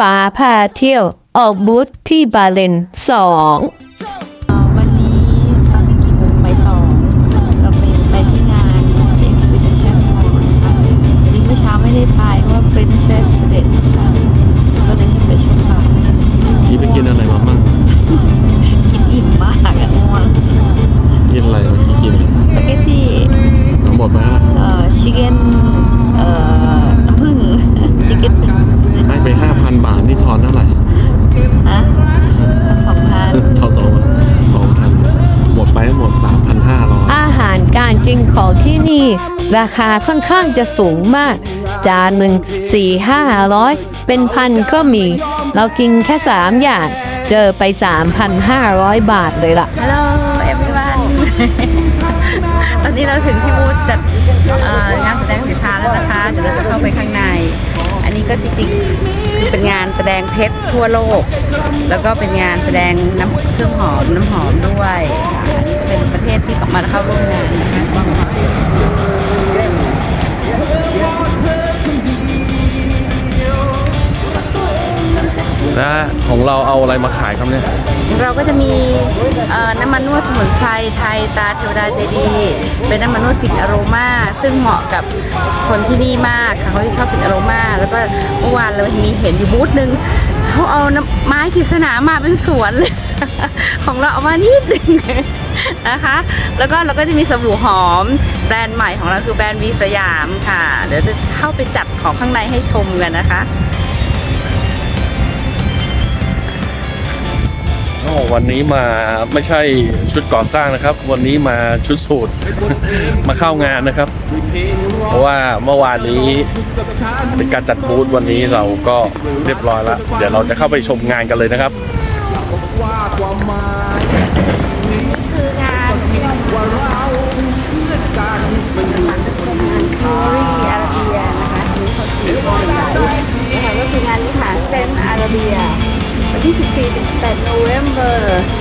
ป๋าพาเที่ยวออกบูธที่บาเลนสองวันนี้ตอนนี้กี่โมงบ่ายสองเราไปไปที่งาน exhibition hall นะคะวันนี้เมื่อเช้าไม่ได้ไปเพราะว่า princess เสด็จก็เลยให้ไปช่วงบ่ายพี่ไปกินอะไรมามั่งกินอิ่มมากอะง่วงกินอะไรเมื่อกี้กินสปาเกตตี้ทั้งหมดไหมฮะเอ่อชิคเก้นเอ่อน้ำผึ้ง ชิคเก้นให้ไปห้าพันบาทนี่ทอนเท่าไหร่ฮะสองพันเท่าตัวสองพันหมดไปทั้งหมดสามพันห้าร้อยอาหารการกินของที่นี่ ราคาค่อนข้างจะสูงมาก จานหนึ่งสี่ห้าร้อยเป็นพันก็มี เรากินแค่สามอย่าง เจอไป 3,500 บาทเลยล่ะฮัลโหล everyone ตอนนี้เราถึงที่บูธจัดเอ่องานแสดงสินค้าแล้วนะคะ เดี๋ยวเราจะเข้าไปข้างในอั นี้ก็จริงๆคือเป็นงานแสดงเพชรทั่วโลก แล้วก็เป็นงานแสดงน้ำเครื่องหอมน้ำหอมด้วยอันนี้เป็นประเทศที่ออกมาเข้าร่วมงานนะคะและของเราเอาอะไรมาขายครับเนี่ย เราก็จะมีน้ำมันนวดสมุนไพรไทยตาเทวดาใจดีเป็นน้ำมันนวดกลิ่นอโรมาซึ่งเหมาะกับคนที่นี่มากค่ะเขาที่ชอบกลิ่นอโรมาแล้วก็เมื่อวานเรามีเห็นอยู่บูธหนึ่งเขาเอาน้ำไม้กฤษณามาเป็นสวนเลยของเราเอามานิดหนึงนะคะ แล้วก็เราก็จะมีสบู่หอมแบรนด์ใหม่ของเราคือแบรนด์วีสยามค่ะ เดี๋ยวจะเข้าไปจัดของข้างในให้ชมกันนะคะ วันนี้มาไม่ใช่ชุดก่อสร้างนะครับ วันนี้มาชุดสูตร มาเข้างานนะครับ เพราะว่าเมื่อวานนี้เป็นการจัดบูธวันนี้เราก็เรียบร้อยแล้ว เดี๋ยวเราจะเข้าไปชมงานกันเลยนะครับคืองาน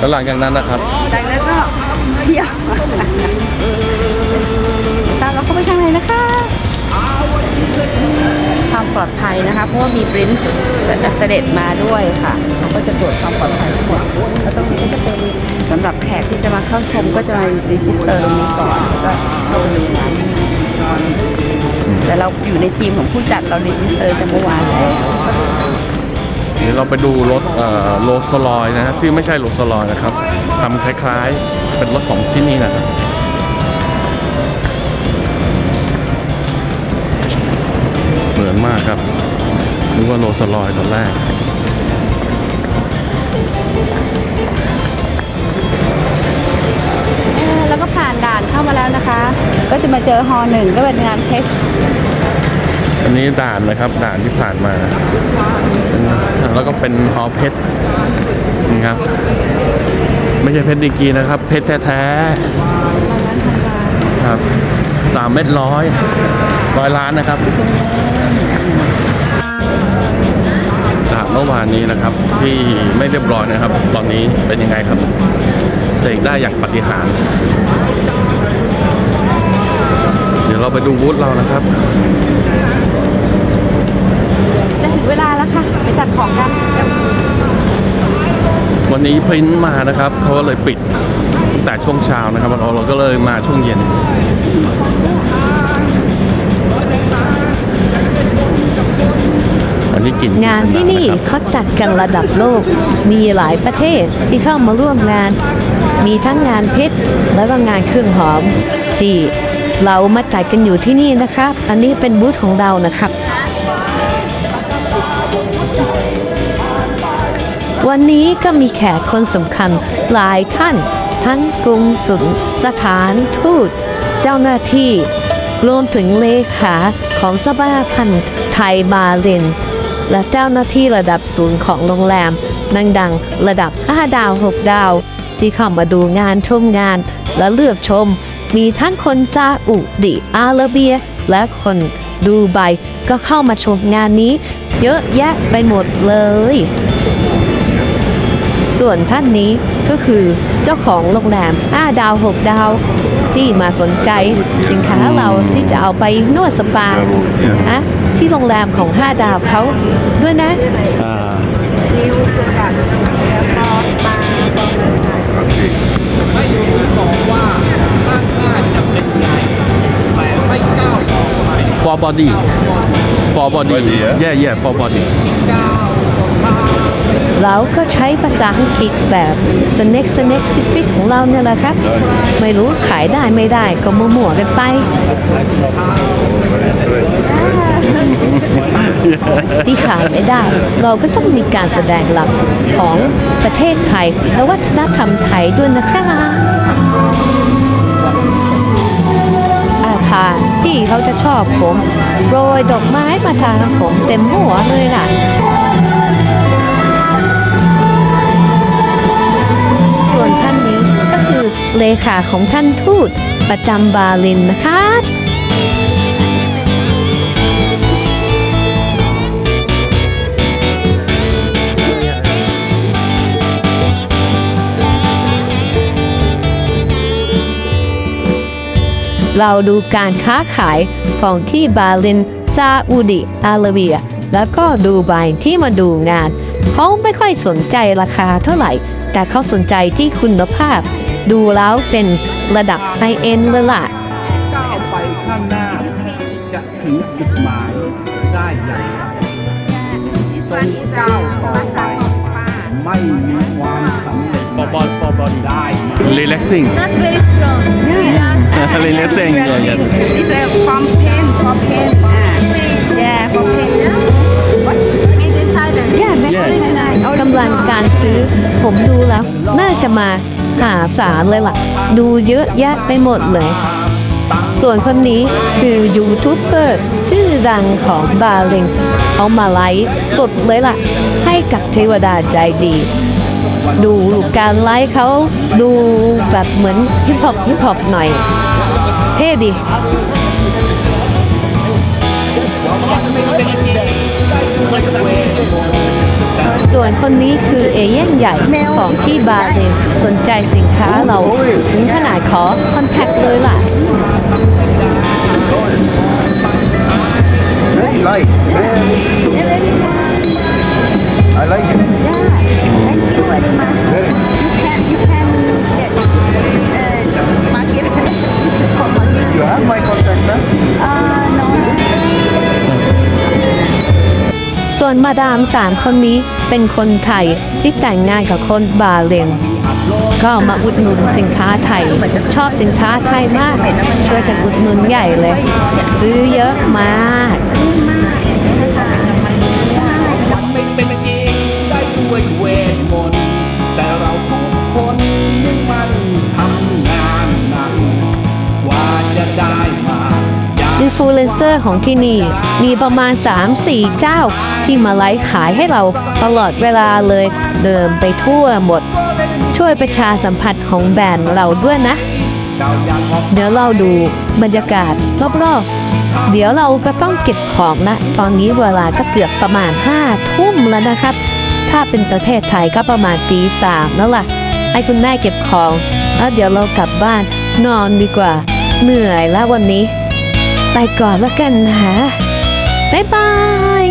แล้วหลังจากนั้นนะครับจากนั้นก็เที่ยวตามเราเข้าไปข้างในนะคะความปลอดภัยนะคะ เพราะว่ามีปรินซ์เสด็จมาด้วยค่ะเขาก็จะตรวจความปลอดภัยทั้งหมดแล้วตรงนี้ก็จะเป็นสำหรับแขกที่จะมาเข้าชมก็จะมารีจิสเตอร์ตรงนี้ก่อนแล้วก็เข้าไปดูงานแต่เราอยู่ในทีมของผู้จัดเรารีจิสเตอร์แต่เมื่อวานแล้ว เดี๋ยวเราไปดูรถโรสลอยนะครับที่ไม่ใช่โรสลอยนะครับทำคล้ายๆเป็นรถของที่นี่นะครับเหมือนมากครับนึกว่าโรสลอยตอนแรกเอ่อแล้วก็ผ่านด่านเข้ามาแล้วนะคะ ก็จะมาเจอฮอหนึ่งก็เป็นงานเพชรอันนี้ด่านนะครับด่านที่ผ่านมาเป็น แล้วก็เป็นฮอเพชรนี่ครับ ไม่ใช่เพชรดีกีนะครับ เพชรแท้ๆครับสามเม็ดร้อยร้อยล้านนะครับจากเมื่อวานนี้นะครับที่ไม่เรียบร้อยนะครับ ตอนนี้เป็นยังไงครับ เสกได้อย่างปฏิหาร เดี๋ยวเราไปดูบูธเรานะครับ จะถึงเวลาแล้วค่ะไปจัดของกันวันนี้พริ้นมานะครับเขาก็เลยปิดตั้งแต่ช่วงเช้านะครับเราเราก็เลยมาช่วงเย็นวันนี้กินงานที่นี่ครับเขาจัดกันระดับโลก มีหลายประเทศที่เข้ามาร่วมงาน มีทั้งงานเพชรแล้วก็งานเครื่องหอมที่เรามาจัดกันอยู่ที่นี่นะครับ อันนี้เป็นบูธของเรานะครับ วันนี้ก็มีแขกคนสำคัญหลายท่าน ทั้งกรุงสุลสถานทูต เจ้าหน้าที่ รวมถึงเลขาของสภาพันธ์ไทยบาเลนและเจ้าหน้าที่ระดับศูนย์ของโรงแรมดังๆระดับ 5 ดาว 6 ดาว ที่เข้ามาดูงานชมงานและเลือกชม มีทั้งคนซาอุดิอาระเบีย และคนดูไบก็เข้ามาชมงานนี้ เยอะแยะไปหมดเลย ส่วนท่านนี้ก็คือเจ้าของโรงแรม 5 ดาว 6 ดาว ที่มาสนใจสินค้าเราที่จะเอาไปนวดสปาอะที่โรงแรมของ 5 ดาวเขาด้วยนะ ไม่อยู่บอกว่าข้างหน้าจะเป็นใหญ่แต่ไม่ก้าวต่อไป4 body 4 body yeah yeah 4 body เราก็ใช้ภาษาอังกฤษแบบ snack snack fit fit ของเราเนี่ยแหละครับ ไม่รู้ขายได้ไม่ได้ก็มั่วๆกันไป ที่ขายไม่ได้ เราก็ต้องมีการแสดงหลักของประเทศไทย และวัฒนธรรมไทยด้วยนะครับอาคารที่เขาจะชอบผมโรยดอกไม้มาทาผมเต็มหัวเลยล่ะ เลขาของท่านทูตประจำบาลินนะครับเราดูการค้าขายของที่บาลินซาอุดิอาระเบีย แล้วก็ดูไบที่มาดูงาน เขาไม่ค่อยสนใจราคาเท่าไหร่ แต่เขาสนใจที่คุณภาพ ดูแล้วเป็นระดับไฮเอ็นเลยล่ะก้าวไปข้างหน้า จะถึงจุดหมายได้อย่างไรจงก้าวต่อไป ไม่มีความสำเร็จ for body for body ได้มา relaxing not very strong relaxing yeah yeah it's a from pain for pain yeah for pain what made in Thailand yeah made Yeah. original กำลังการซื้อผมดูแล้ว น่าจะมา หาสารเลยล่ะ ดูเยอะแยะไปหมดเลย ส่วนคนนี้คือยูทูบเบอร์ชื่อดังของบาลิงเอามาไลฟ์สดเลยล่ะ ให้กับเทวดาใจดี ดูการไลฟ์เขาดูแบบเหมือนฮิปฮอปฮิปฮอปหน่อย เท่ดี ส่วนคนนี้คือเอเย่นใหญ่ของที่บาเลนสนใจสินค้าเราถึงขนาดขอคอนแทคเลยล่ะ วนมาดามสามคนนี้เป็นคนไทยที่แต่งงานกับคนบาเลนก็มาอุดหนุนสินค้าไทย ชอบสินค้าไทยมาก ช่วยกันอุดหนุนใหญ่เลย ซื้อเยอะมาก อนเซอร์ของที่นี่ มีประมาณ 3-4 เจ้า ที่มาไลฟ์ขายให้เราตลอดเวลาเลยเดินไปทั่วหมด ช่วยประชาสัมพันธ์ของแบรนด์เราด้วยนะเจ้าอยากออกเดี๋ยวเราดูบรรยากาศรอบๆ เดี๋ยวเราก็ต้องเก็บของนะ ตอนนี้เวลาก็เกือบประมาณ 5 ทุ่มแล้วนะครับ ถ้าเป็นประเทศไทยก็ประมาณตีสามแล้วล่ะ ให้คุณแม่เก็บของ แล้วเดี๋ยวเรากลับบ้านนอนดีกว่า เหนื่อยแล้ววันนี้ ไปก่อนแล้วกันนะบ๊ายบาย